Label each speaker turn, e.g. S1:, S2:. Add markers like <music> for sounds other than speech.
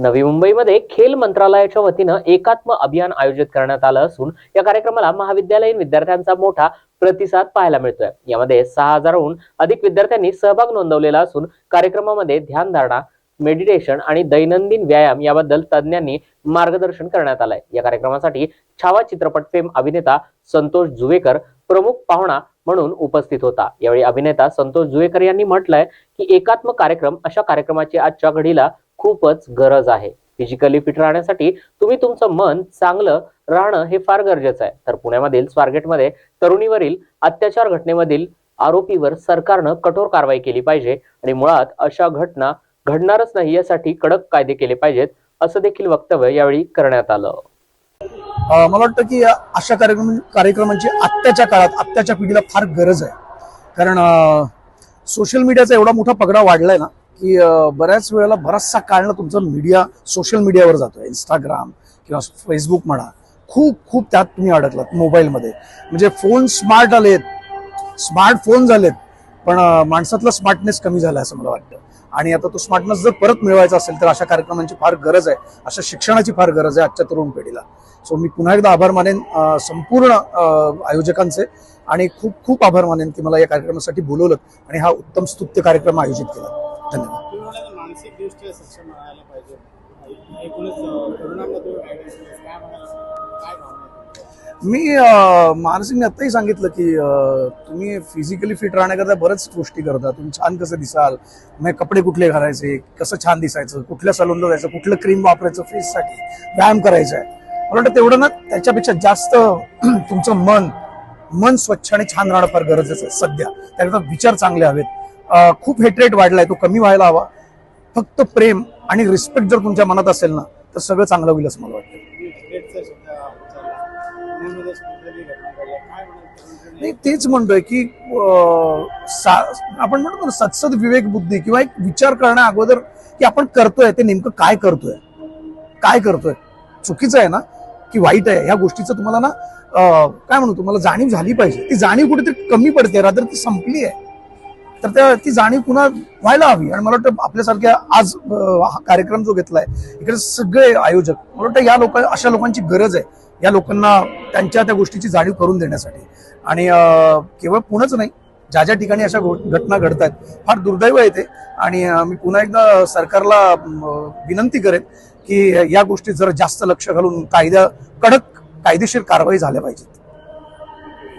S1: नवी मुंबईमध्ये खेल मंत्रालयाच्या वतीनं एकात्म अभियान आयोजित करण्यात आलं असून या कार्यक्रमाला महाविद्यालयीन विद्यार्थ्यांचा मोठा प्रतिसाद पाहायला मिळतोय. यामध्ये सहा हजारहून अधिक विद्यार्थ्यांनी सहभाग नोंदवलेला असून कार्यक्रमामध्ये ध्यानधारणा मेडिटेशन आणि दैनंदिन व्यायाम याबद्दल तज्ज्ञांनी मार्गदर्शन करण्यात आलंय. या कार्यक्रमासाठी छावा चित्रपट फेम अभिनेता संतोष जुवेकर प्रमुख पाहुणा म्हणून उपस्थित होता. यावेळी अभिनेता संतोष जुवेकर यांनी म्हटलंय की एकात्म कार्यक्रम अशा कार्यक्रमाची आजच्या घडीला खूपच गरज आहे. फिजिकली फिट राहण्यासाठी तुम्ही तुमचं मन चांगलं राहणं हे फार गरजेचं आहे. तर पुण्यामधील स्वारगेटमध्ये तरुणीवरील अत्याचार घटनेमधील आरोपीवर सरकारनं कठोर कारवाई केली पाहिजे आणि मुळात अशा घटना घडणारच नाही यासाठी कडक कायदे केले पाहिजेत असं देखील वक्तव्य यावेळी करण्यात आलं.
S2: मला वाटतं की अशा कार्यक्रम कार्यक्रमांची आत्ताच्या काळात आत्ताच्या पिढीला फार गरज आहे. कारण सोशल मीडियाचा एवढा मोठा पगडा वाढलाय ना की बऱ्याच वेळेला बराचसा कारण तुमचं तुमचा मीडिया सोशल मीडियावर जातोय. इंस्टाग्राम किंवा फेसबुक म्हणा. खूप खूप त्यात तुम्ही अडकलात मोबाईलमध्ये. म्हणजे फोन स्मार्ट आलेत. स्मार्टफोन झालेत. पण माणसातला स्मार्टनेस कमी झाला असं मला वाटतं. आणि आता तो स्मार्टनेस जर परत मिळवायचा असेल तर अशा कार्यक्रमांची फार गरज आहे. अशा शिक्षणाची फार गरज आहे आजच्या तरुण पिढीला. सो मी पुन्हा एकदा आभार मानेन संपूर्ण आयोजकांचे. आणि खूप खूप आभार मानेन की मला या कार्यक्रमासाठी बोलवलं आणि हा उत्तम स्तुत्य कार्यक्रम आयोजित केला. धन्यवाद.
S3: तुम्ही सिस्टम आला पाहिजे. एकूणच तरुणांना काय काय
S2: मी अ, आत्ताही सांगितलं की तुम्ही फिजिकली फिट राहण्याकरता बऱ्याच गोष्टी करता. तुम्ही छान कसं दिसाल? मग कपडे कुठले घालायचे? कसं छान दिसायचं? कुठल्या सलूनला जायचं? कुठलं क्रीम वापरायचं? फेससाठी व्यायाम करायचा आहे मला वाटतं तेवढं ना त्याच्यापेक्षा जास्त <clears throat> तुमचं मन मन स्वच्छ आणि छान राहणं फार गरजेचं आहे सध्या. त्याकरता विचार चांगले हवेत. खूप हेटरेट वाढलाय. तो कमी व्हायला हवा. फक्त प्रेम आणि रिस्पेक्ट जर तुमच्या मनात असेल ना तर सगळं चांगलं होईल असं मला वाटतं. नाही तेच म्हणतोय की सा- आपण म्हणतो ना सत्सद विवेक बुद्धी किंवा एक विचार करण्या अगोदर की आपण करतोय ते नेमकं काय करतोय? काय करतोय? चुकीचं आहे ना? की वाईट आहे? ह्या गोष्टीचं तुम्हाला ना काय म्हणू तुम्हाला जाणीव झाली पाहिजे. ती जाणीव कुठेतरी कमी पडते रात्र ती संपली आहे. तर त्या ती जाणीव पुन्हा व्हायला हवी. आणि मला वाटतं आपल्यासारख्या आज हा कार्यक्रम जो घेतलाय इकडे सगळे आयोजक मला वाटतं या लोक अशा लोकांची गरज आहे. या लोकांना त्यांच्या त्या गोष्टीची जाणीव करून देण्यासाठी. आणि केवळ पुणंच नाही ज्या ज्या ठिकाणी अशा घटना घडत आहेत फार दुर्दैव आहे ते. आणि मी पुन्हा एकदा सरकारला विनंती करेन की या गोष्टीत जरा जास्त लक्ष घालून कायद्या कडक कायदेशीर कारवाई झाल्या पाहिजेत.